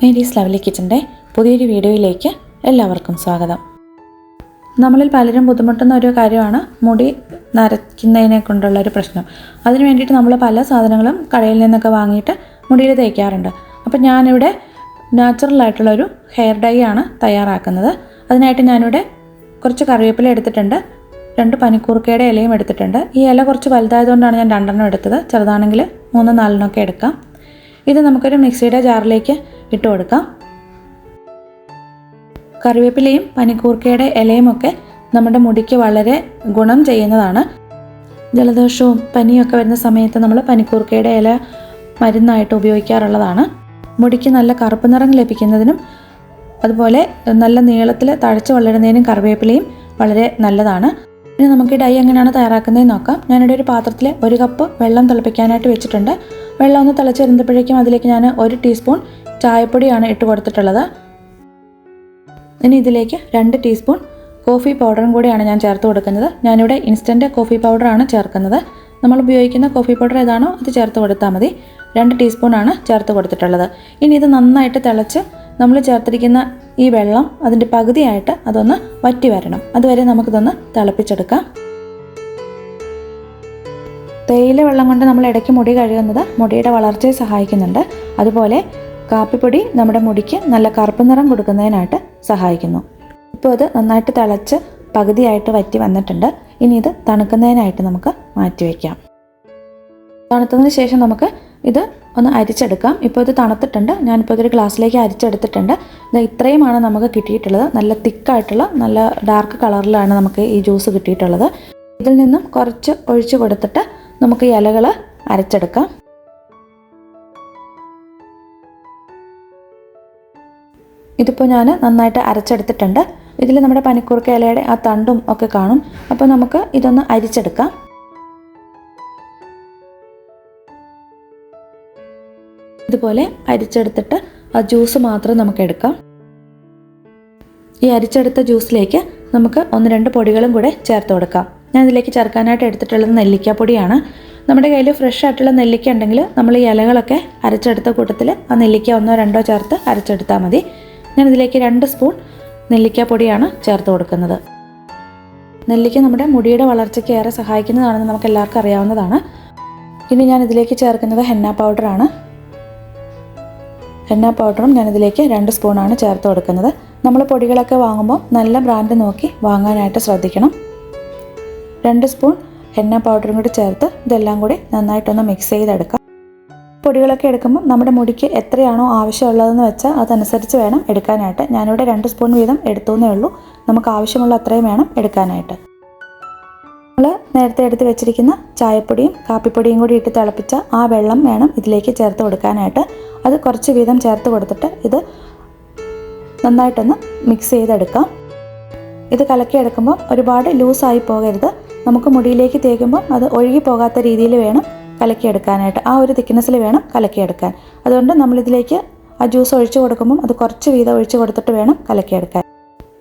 Mary's lovely കിച്ചന്റെ പുതിയൊരു വീഡിയോയിലേക്ക് എല്ലാവർക്കും സ്വാഗതം. നമ്മളിൽ പലരും ബുദ്ധിമുട്ടുന്ന ഒരു കാര്യമാണ് മുടി നരയ്ക്കുന്നതിനെ കൊണ്ടുള്ള ഒരു പ്രശ്നം. അതിന് വേണ്ടിയിട്ട് നമ്മൾ പല സാധനങ്ങളും കടയിൽ നിന്നൊക്കെ വാങ്ങിയിട്ട് മുടിയിൽ തേക്കാറുണ്ട്. അപ്പം ഞാനിവിടെ നാച്ചുറൽ ആയിട്ടുള്ളൊരു ഹെയർ ഡൈ ആണ് തയ്യാറാക്കുന്നത്. അതിനായിട്ട് ഞാനിവിടെ കുറച്ച് കറിവേപ്പില എടുത്തിട്ടുണ്ട്. രണ്ട് പനിക്കൂർക്കയുടെ ഇലയും എടുത്തിട്ടുണ്ട്. ഈ ഇല കുറച്ച് വലുതായതുകൊണ്ടാണ് ഞാൻ രണ്ടെണ്ണം എടുത്തത്. ചെറുതാണെങ്കിൽ മൂന്ന് നാലെണ്ണമൊക്കെ എടുക്കാം. ഇത് നമുക്കൊരു മിക്സിയുടെ ജാറിലേക്ക് ഇട്ട് കൊടുക്കാം. കറിവേപ്പിലയും പനിക്കൂർക്കയുടെ ഇലയും ഒക്കെ നമ്മുടെ മുടിക്ക് വളരെ ഗുണം ചെയ്യുന്നതാണ്. ജലദോഷവും പനിയൊക്കെ വരുന്ന സമയത്ത് നമ്മൾ പനിക്കൂർക്കയുടെ ഇല മരുന്നായിട്ട് ഉപയോഗിക്കാറുള്ളതാണ്. മുടിക്ക് നല്ല കറുപ്പ് നിറം ലഭിക്കുന്നതിനും അതുപോലെ നല്ല നീളത്തിൽ തഴച്ച് വളരുന്നതിനും കറിവേപ്പിലയും വളരെ നല്ലതാണ്. ഇനി നമുക്ക് ഈ ഡൈ എങ്ങനെയാണ് തയ്യാറാക്കുന്നതെന്ന് നോക്കാം. ഞാനിവിടെ ഒരു പാത്രത്തിൽ ഒരു കപ്പ് വെള്ളം തിളപ്പിക്കാനായിട്ട് വെച്ചിട്ടുണ്ട്. വെള്ളം ഒന്ന് തിളച്ച് അതിലേക്ക് ഞാൻ ഒരു ടീസ്പൂൺ ചായപ്പൊടിയാണ് ഇട്ട് കൊടുത്തിട്ടുള്ളത്. ഇനി ഇതിലേക്ക് രണ്ട് ടീസ്പൂൺ കോഫി പൗഡറും കൂടിയാണ് ഞാൻ ചേർത്ത് കൊടുക്കുന്നത്. ഞാനിവിടെ ഇൻസ്റ്റന്റ് കോഫി പൗഡറാണ് ചേർക്കുന്നത്. നമ്മൾ ഉപയോഗിക്കുന്ന കോഫി പൗഡർ ഏതാണോ അത് ചേർത്ത് കൊടുത്താൽ മതി. രണ്ട് ടീസ്പൂണാണ് ചേർത്ത് കൊടുത്തിട്ടുള്ളത്. ഇനി ഇത് നന്നായിട്ട് തിളച്ച് നമ്മൾ ചേർത്തിരിക്കുന്ന ഈ വെള്ളം അതിന്റെ പകുതിയായിട്ട് അതൊന്ന് വറ്റി വരണം. അതുവരെ നമുക്കിതൊന്ന് തിളപ്പിച്ചെടുക്കാം. തേയില വെള്ളം കൊണ്ട് നമ്മൾ ഇടയ്ക്ക് മുടി കഴുകുന്നത് മുടിയുടെ വളർച്ചയെ സഹായിക്കുന്നുണ്ട്. അതുപോലെ കാപ്പിപ്പൊടി നമ്മുടെ മുടിക്ക് നല്ല കറുപ്പ് നിറം കൊടുക്കുന്നതിനായിട്ട് സഹായിക്കുന്നു. ഇപ്പോൾ ഇത് നന്നായിട്ട് തിളച്ച് പകുതിയായിട്ട് വറ്റി വന്നിട്ടുണ്ട്. ഇനി ഇത് തണുക്കുന്നതിനായിട്ട് നമുക്ക് മാറ്റി വയ്ക്കാം. തണുത്തതിന് ശേഷം നമുക്ക് ഇത് ഒന്ന് അരിച്ചെടുക്കാം. ഇപ്പോൾ ഇത് തണുത്തിട്ടുണ്ട്. ഞാനിപ്പോൾ ഇതൊരു ഗ്ലാസ്സിലേക്ക് അരിച്ചെടുത്തിട്ടുണ്ട്. ഇത് ഇത്രയുമാണ് നമുക്ക് കിട്ടിയിട്ടുള്ളത്. നല്ല തിക്കായിട്ടുള്ള നല്ല ഡാർക്ക് കളറിലാണ് നമുക്ക് ഈ ജ്യൂസ് കിട്ടിയിട്ടുള്ളത്. ഇതിൽ നിന്നും കുറച്ച് ഒഴിച്ചു കൊടുത്തിട്ട് നമുക്ക് ഇലകൾ അരച്ചെടുക്കാം. ഇതിപ്പോൾ ഞാൻ നന്നായിട്ട് അരച്ചെടുത്തിട്ടുണ്ട്. ഇതിൽ നമ്മുടെ പനിക്കൂർക്ക ഇലയുടെ ആ തണ്ടും ഒക്കെ കാണും. അപ്പോൾ നമുക്ക് ഇതൊന്ന് അരിച്ചെടുക്കാം. ഇതുപോലെ അരിച്ചെടുത്തിട്ട് ആ ജ്യൂസ് മാത്രം നമുക്ക് എടുക്കാം. ഈ അരിച്ചെടുത്ത ജ്യൂസിലേക്ക് നമുക്ക് ഒന്ന് രണ്ട് പൊടികളും കൂടെ ചേർത്ത് കൊടുക്കാം. ഞാൻ ഇതിലേക്ക് ചേർക്കാനായിട്ട് എടുത്തിട്ടുള്ളത് നെല്ലിക്കാപ്പൊടിയാണ്. നമ്മുടെ കയ്യിൽ ഫ്രഷ് ആയിട്ടുള്ള നെല്ലിക്ക ഉണ്ടെങ്കിൽ നമ്മൾ ഈ ഇലകളൊക്കെ അരച്ചെടുത്ത കൂട്ടത്തിൽ ആ നെല്ലിക്ക ഒന്നോ രണ്ടോ ചേർത്ത് അരച്ചെടുത്താൽ മതി. ഞാൻ ഇതിലേക്ക് രണ്ട് സ്പൂൺ നെല്ലിക്കാപ്പൊടിയാണ് ചേർത്ത് കൊടുക്കുന്നത്. നെല്ലിക്ക നമ്മുടെ മുടിയുടെ വളർച്ചയ്ക്ക് ഏറെ സഹായിക്കുന്നതാണെന്ന് നമുക്ക് എല്ലാവർക്കും അറിയാവുന്നതാണ്. ഇനി ഞാൻ ഇതിലേക്ക് ചേർക്കുന്നത് ഹെന്ന പൗഡറാണ്. ഹെന്ന പൗഡറും ഞാൻ ഇതിലേക്ക് രണ്ട് സ്പൂണാണ് ചേർത്ത് കൊടുക്കുന്നത്. നമ്മൾ പൊടികളൊക്കെ വാങ്ങുമ്പോൾ നല്ല ബ്രാൻഡ് നോക്കി വാങ്ങാനായിട്ട് ശ്രദ്ധിക്കണം. രണ്ട് സ്പൂൺ എണ്ണ പൗഡറും കൂടി ചേർത്ത് ഇതെല്ലാം കൂടി നന്നായിട്ടൊന്ന് മിക്സ് ചെയ്തെടുക്കാം. പൊടികളൊക്കെ എടുക്കുമ്പോൾ നമ്മുടെ മുടിക്ക് എത്രയാണോ ആവശ്യമുള്ളതെന്ന് വെച്ചാൽ അതനുസരിച്ച് വേണം എടുക്കാനായിട്ട്. ഞാനിവിടെ രണ്ട് സ്പൂൺ വീതം എടുത്തുവെന്നേ ഉള്ളൂ. നമുക്ക് ആവശ്യമുള്ള അത്രയും വേണം എടുക്കാനായിട്ട്. നമ്മൾ നേരത്തെ എടുത്ത് വെച്ചിരിക്കുന്ന ചായപ്പൊടിയും കാപ്പിപ്പൊടിയും കൂടി ഇട്ട് തിളപ്പിച്ച ആ വെള്ളം വേണം ഇതിലേക്ക് ചേർത്ത് കൊടുക്കാനായിട്ട്. അത് കുറച്ച് വീതം ചേർത്ത് കൊടുത്തിട്ട് ഇത് നന്നായിട്ടൊന്ന് മിക്സ് ചെയ്തെടുക്കാം. ഇത് കലക്കിയെടുക്കുമ്പോൾ ഒരുപാട് ലൂസായി പോകരുത്. നമുക്ക് മുടിയിലേക്ക് തേക്കുമ്പോൾ അത് ഒഴുകി പോകാത്ത രീതിയിൽ വേണം കലക്കിയെടുക്കാനായിട്ട്. ആ ഒരു തിക്നെസ്സിൽ വേണം കലക്കിയെടുക്കാൻ. അതുകൊണ്ട് നമ്മളിതിലേക്ക് ആ ജ്യൂസ് ഒഴിച്ചു കൊടുക്കുമ്പോൾ അത് കുറച്ച് വീതം ഒഴിച്ചു കൊടുത്തിട്ട് വേണം കലക്കിയെടുക്കാൻ.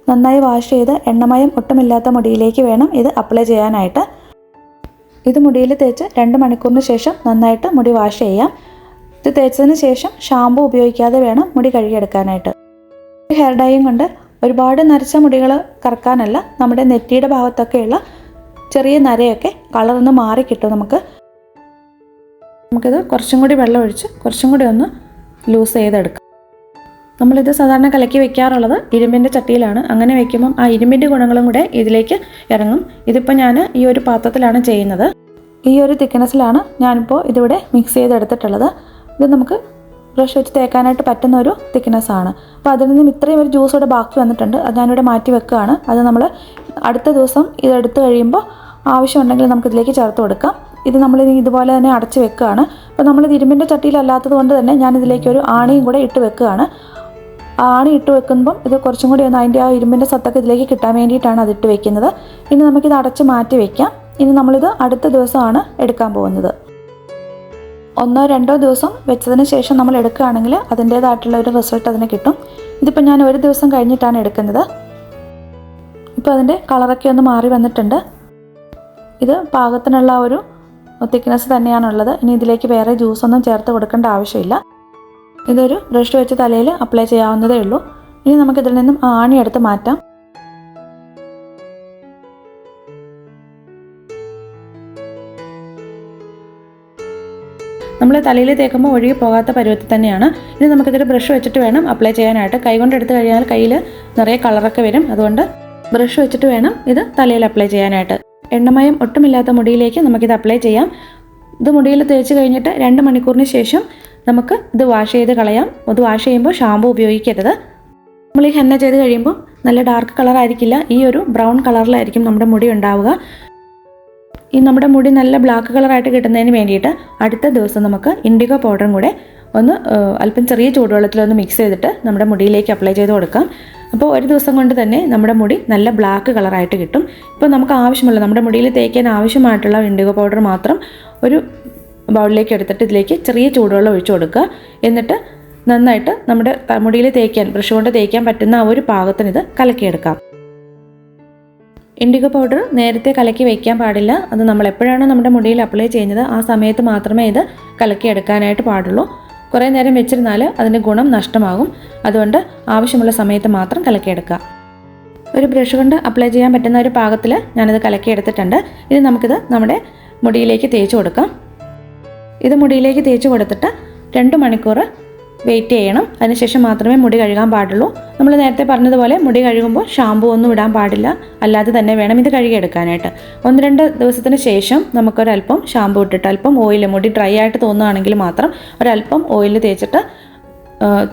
നന്നായി വാഷ് ചെയ്ത് എണ്ണമയം ഒട്ടുമില്ലാത്ത മുടിയിലേക്ക് വേണം ഇത് അപ്ലൈ ചെയ്യാനായിട്ട്. ഇത് മുടിയിൽ തേച്ച് രണ്ട് മണിക്കൂറിന് ശേഷം നന്നായിട്ട് മുടി വാഷ് ചെയ്യാം. ഇത് തേച്ചതിന് ശേഷം ഷാമ്പു ഉപയോഗിക്കാതെ വേണം മുടി കഴുകിയെടുക്കാനായിട്ട്. ഹെയർ ഡൈയും കൊണ്ട് ഒരുപാട് നരച്ച മുടികൾ കറക്കാനല്ല നമ്മുടെ നെറ്റിയുടെ ഭാഗത്തൊക്കെയുള്ള ചെറിയ നരയൊക്കെ കളറൊന്ന് മാറി കിട്ടും നമുക്ക്. നമുക്കിത് കുറച്ചും കൂടി വെള്ളം ഒഴിച്ച് കുറച്ചും കൂടി ഒന്ന് ലൂസ് ചെയ്തെടുക്കാം. നമ്മളിത് സാധാരണ കലക്കി വെക്കാറുള്ളത് ഇരുമ്പിന്റെ ചട്ടിയിലാണ്. അങ്ങനെ വെക്കുമ്പം ആ ഇരുമ്പിന്റെ ഗുണങ്ങളും കൂടെ ഇതിലേക്ക് ഇറങ്ങും. ഇതിപ്പോൾ ഞാൻ ഈ ഒരു പാത്രത്തിലാണ് ചെയ്യുന്നത്. ഈ ഒരു തിക്നെസ്സിലാണ് ഞാനിപ്പോൾ ഇതിവിടെ മിക്സ് ചെയ്തെടുത്തിട്ടുള്ളത്. ഇത് നമുക്ക് ബ്രഷ് വെച്ച് തേക്കാനായിട്ട് പറ്റുന്ന ഒരു തിക്നെസ്സാണ് അപ്പോൾ അതിൽ നിന്നും ഇത്രയും ഒരു ജ്യൂസ് ഇവിടെ ബാക്കി വന്നിട്ടുണ്ട്. അത് ഞാനിവിടെ മാറ്റി വെക്കുകയാണ്. അത് നമ്മൾ അടുത്ത ദിവസം ഇതെടുത്ത് കഴിയുമ്പോൾ ആവശ്യമുണ്ടെങ്കിൽ നമുക്ക് ഇതിലേക്ക് ചേർത്ത് കൊടുക്കാം. ഇത് നമ്മൾ ഇതുപോലെ തന്നെ അടച്ച് വെക്കുകയാണ്. അപ്പോൾ നമ്മൾ ഇരുമ്പിന്റെ ചട്ടിയിലല്ലാത്തത് കൊണ്ട് തന്നെ ഞാൻ ഇതിലേക്ക് ഒരു ആണിയും കൂടെ ഇട്ട് വെക്കുകയാണ്. ആണി ഇട്ട് വെക്കുമ്പം ഇത് കുറച്ചും കൂടി ഒന്ന് അതിന്റെ ആ ഇരുമ്പിന്റെ സത്തൊക്കെ ഇതിലേക്ക് കിട്ടാൻ വേണ്ടിയിട്ടാണ് അതിട്ട് വെക്കുന്നത്. ഇനി നമുക്കിത് അടച്ച് മാറ്റി വെക്കാം. ഇനി നമ്മളിത് അടുത്ത ദിവസമാണ് എടുക്കാൻ പോകുന്നത്. ഒന്നോ രണ്ടോ ദിവസം വെച്ചതിന് ശേഷം നമ്മൾ എടുക്കുകയാണെങ്കിൽ അതിന്റേതായിട്ടുള്ള ഒരു റിസൾട്ട് അതിന് കിട്ടും. ഇതിപ്പോൾ ഞാൻ ഒരു ദിവസം കഴിഞ്ഞിട്ടാണ് എടുക്കുന്നത്. ഇപ്പോൾ അതിന്റെ കളറൊക്കെ ഒന്ന് മാറി വന്നിട്ടുണ്ട്. ഇത് പാകത്തിനുള്ള ഒരു തിക്നെസ് തന്നെയാണുള്ളത്. ഇനി ഇതിലേക്ക് വേറെ ജ്യൂസൊന്നും ചേർത്ത് കൊടുക്കേണ്ട ആവശ്യമില്ല. ഇതൊരു ബ്രഷ് വെച്ച് തലയിൽ അപ്ലൈ ചെയ്യാവുന്നതേ ഉള്ളൂ. ഇനി നമുക്കിതിൽ നിന്നും ആണി എടുത്ത് മാറ്റാം. നമ്മൾ തലയിൽ തേക്കുമ്പോൾ ഒഴുകി പോകാത്ത പരുവത്തിൽ തന്നെയാണ്. ഇനി നമുക്കിതൊരു ബ്രഷ് വെച്ചിട്ട് വേണം അപ്ലൈ ചെയ്യാനായിട്ട്. കൈ കൊണ്ട് എടുത്തു കഴിഞ്ഞാൽ കയ്യിൽ നിറയെ കളറൊക്കെ വരും. അതുകൊണ്ട് ബ്രഷ് വെച്ചിട്ട് വേണം ഇത് തലയിൽ അപ്ലൈ ചെയ്യാനായിട്ട്. എണ്ണമയം ഒട്ടുമില്ലാത്ത മുടിയിലേക്ക് നമുക്കിത് അപ്ലൈ ചെയ്യാം. ഇത് മുടിയിൽ തേച്ച് കഴിഞ്ഞിട്ട് രണ്ട് മണിക്കൂറിന് ശേഷം നമുക്ക് ഇത് വാഷ് ചെയ്ത് കളയാം. ഇത് വാഷ് ചെയ്യുമ്പോൾ ഷാമ്പു ഉപയോഗിക്കരുത്. നമ്മൾ ഈ ഹെന്ന ചെയ്ത് കഴിയുമ്പോൾ നല്ല ഡാർക്ക് കളർ ആയിരിക്കില്ല. ഈ ഒരു ബ്രൗൺ കളറിലായിരിക്കും നമ്മുടെ മുടി ഉണ്ടാവുക. ഈ നമ്മുടെ മുടി നല്ല ബ്ലാക്ക് കളറായിട്ട് കിട്ടുന്നതിന് വേണ്ടിയിട്ട് അടുത്ത ദിവസം നമുക്ക് ഇൻഡിഗോ പൗഡറും കൂടെ ഒന്ന് അല്പം ചെറിയ ചൂടുവെള്ളത്തിലൊന്ന് മിക്സ് ചെയ്തിട്ട് നമ്മുടെ മുടിയിലേക്ക് അപ്ലൈ ചെയ്ത് കൊടുക്കാം. അപ്പോൾ ഒരു ദിവസം കൊണ്ട് തന്നെ നമ്മുടെ മുടി നല്ല ബ്ലാക്ക് കളറായിട്ട് കിട്ടും. ഇപ്പോൾ നമുക്ക് ആവശ്യമുള്ള നമ്മുടെ മുടിയിൽ തേക്കാൻ ആവശ്യമായിട്ടുള്ള ഇൻഡിഗോ പൗഡർ മാത്രം ഒരു ബൗളിലേക്ക് എടുത്തിട്ട് ഇതിലേക്ക് ചെറിയ ചൂടുവെള്ളം ഒഴിച്ചു കൊടുക്കുക. എന്നിട്ട് നന്നായിട്ട് നമ്മുടെ മുടിയിൽ തേക്കാൻ ബ്രഷ് കൊണ്ട് തേക്കാൻ പറ്റുന്ന ആ ഒരു പാകത്തിന് ഇത് കലക്കിയെടുക്കാം. ഇൻഡിഗോ പൗഡർ നേരത്തെ കലക്കി വയ്ക്കാൻ പാടില്ല. അത് നമ്മൾ എപ്പോഴാണോ നമ്മുടെ മുടിയിൽ അപ്ലൈ ചെയ്യുന്നത് ആ സമയത്ത് മാത്രമേ ഇത് കലക്കിയെടുക്കാനായിട്ട് പാടുള്ളൂ. കുറേ നേരം വെച്ചിരുന്നാൽ അതിന്റെ ഗുണം നഷ്ടമാകും. അതുകൊണ്ട് ആവശ്യമുള്ള സമയത്ത് മാത്രം കലക്കിയെടുക്കുക. ഒരു ബ്രഷ് കൊണ്ട് അപ്ലൈ ചെയ്യാൻ പറ്റുന്ന ഒരു പാകത്തിൽ ഞാനിത് കലക്കിയെടുത്തിട്ടുണ്ട്. ഇനി നമുക്കിത് നമ്മുടെ മുടിയിലേക്ക് തേച്ച് കൊടുക്കാം. ഇത് മുടിയിലേക്ക് തേച്ച് കൊടുത്തിട്ട് രണ്ട് മണിക്കൂർ വെയിറ്റ് ചെയ്യണം. അതിനുശേഷം മാത്രമേ മുടി കഴുകാൻ പാടുള്ളൂ. നമ്മൾ നേരത്തെ പറഞ്ഞതുപോലെ മുടി കഴുകുമ്പോൾ ഷാമ്പു ഒന്നും ഇടാൻ പാടില്ല. അല്ലാതെ തന്നെ വേണം ഇത് കഴുകിയെടുക്കാനായിട്ട്. ഒന്ന് രണ്ട് ദിവസത്തിന് ശേഷം നമുക്കൊരല്പം ഷാമ്പു ഇട്ടിട്ട് അല്പം ഓയിൽ മുടി ഡ്രൈ ആയിട്ട് തോന്നുകയാണെങ്കിൽ മാത്രം ഒരല്പം ഓയിൽ തേച്ചിട്ട്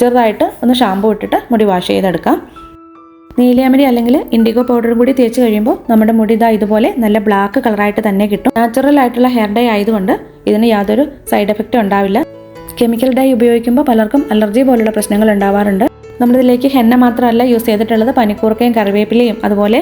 ചെറുതായിട്ട് ഒന്ന് ഷാമ്പു ഇട്ടിട്ട് മുടി വാഷ് ചെയ്തെടുക്കാം. നീലയമരി അല്ലെങ്കിൽ ഇൻഡിഗോ പൗഡറും കൂടി തേച്ച് കഴിയുമ്പോൾ നമ്മുടെ മുടി ഇതാ ഇതുപോലെ നല്ല ബ്ലാക്ക് കളറായിട്ട് തന്നെ കിട്ടും. നാച്ചുറൽ ആയിട്ടുള്ള ഹെയർ ഡേ ആയതുകൊണ്ട് ഇതിന് യാതൊരു സൈഡ് എഫക്റ്റും ഉണ്ടാവില്ല. കെമിക്കൽ ഡൈ ഉപയോഗിക്കുമ്പോൾ പലർക്കും അലർജി പോലുള്ള പ്രശ്നങ്ങൾ ഉണ്ടാവാറുണ്ട്. നമ്മളിതിലേക്ക് ഹെന്ന മാത്രമല്ല യൂസ് ചെയ്തിട്ടുള്ളത് പനിക്കൂർക്കയും കറിവേപ്പിലയും അതുപോലെ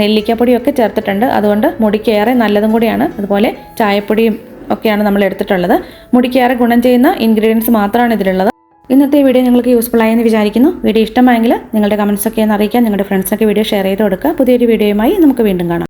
നെല്ലിക്കപ്പൊടിയൊക്കെ ചേർത്തിട്ടുണ്ട്. അതുകൊണ്ട് മുടിക്കേറെ നല്ലതും കൂടിയാണ്. അതുപോലെ ചായപ്പൊടിയും ഒക്കെയാണ് നമ്മൾ എടുത്തിട്ടുള്ളത്. മുടിക്കേറെ ഗുണം ചെയ്യുന്ന ഇൻഗ്രീഡിയൻസ് മാത്രമാണ് ഇതിലുള്ളത്. ഇന്നത്തെ വീഡിയോ നിങ്ങൾക്ക് യൂസ്ഫുൾ ആയെന്ന് വിചാരിക്കുന്നു. വീഡിയോ ഇഷ്ടമായെങ്കിൽ നിങ്ങളുടെ കമൻസ് ഒക്കെ ഒന്ന് അറിയിക്കാൻ നിങ്ങളുടെ ഫ്രണ്ട്സൊക്കെ വീഡിയോ ഷെയർ ചെയ്ത് കൊടുക്കുക. പുതിയൊരു വീഡിയോയുമായി നമുക്ക് വീണ്ടും കാണാം.